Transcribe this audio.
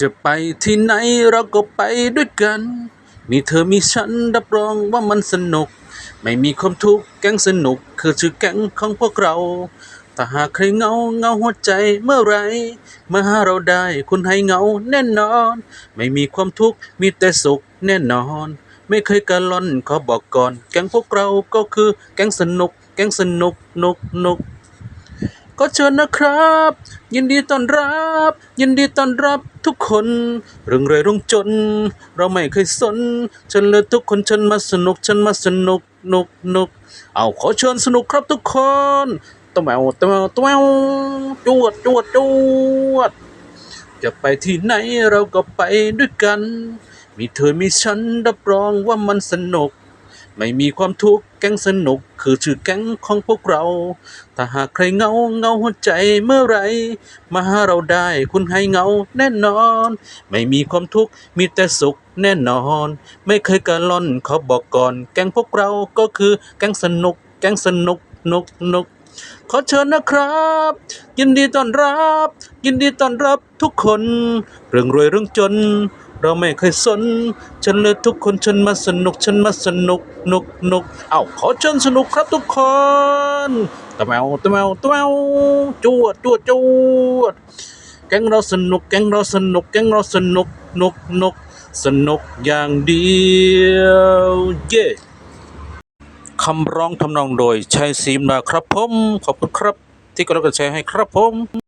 จะไปที่ไหนเราก็ไปด้วยกัน มีเธอมีฉันรับรองว่ามันสนุก ไม่มีความทุกข์แก๊งสนุก คือชื่อแก๊งของพวกเรา ถ้าหากใครเหงาเหงาหัวใจเมื่อไรมาหาเราได้คุณให้เหงาแน่นอน ไม่มีความทุกข์มีแต่สุขแน่นอน ไม่เคยการล่อนขอบอกก่อน แก๊งพวกเราก็คือแก๊งสนุก แก๊งสนุกนุกนุก ก็เชิญนะครับ ยินดีต้อนรับ ยินดีต้อนรับทุกคน เรื่องรวยเรุ่งจน เราไม่เคยสนเชิญเลยทุกคนเชิญมาสนุกเชิญมาสนุกนุกนุกเอาขอเชิญสนุกครับทุกคนตะแมวตะแมวตะแมวจวดจวดจวดจะไปที่ไหนเราก็ไปด้วยกัน มีเธอมีฉันรับรองว่ามันสนุก ไม่มีความทุกข์แก๊งสนุกคือชื่อแก๊งของพวกเรา ถ้าหากใครเงาเงาหัวใจเมื่อไรมาหาเราได้คุณให้เงาแน่นอน ไม่มีความทุกข์มีแต่สุขแน่นอน ไม่เคยการล่อนขอบอกก่อน แก๊งพวกเราก็คือแก๊งสนุก แก๊งสนุกนุกนุกขอเชิญนะครับ ยินดีต้อนรับ ยินดีต้อนรับทุกคน เรื่องรวยเรื่องจน เราไม่เคยสน ฉันเลยทุกคนฉันมาสนุก ฉันมาสนุกนุกนุกเอ้าขอเชิญสนุกครับทุกคนตะแมวตะแมวตะแมวจวดจวดจวดแก๊งเราสนุก แก๊งเราสนุก แก๊งเราสนุกนุกนุกสนุกอย่างเดียวเย้คำร้องทำนองโดยชัยศรีมาครับผม ขอบคุณครับ ที่กดไลค์กดแชร์ให้ครับผม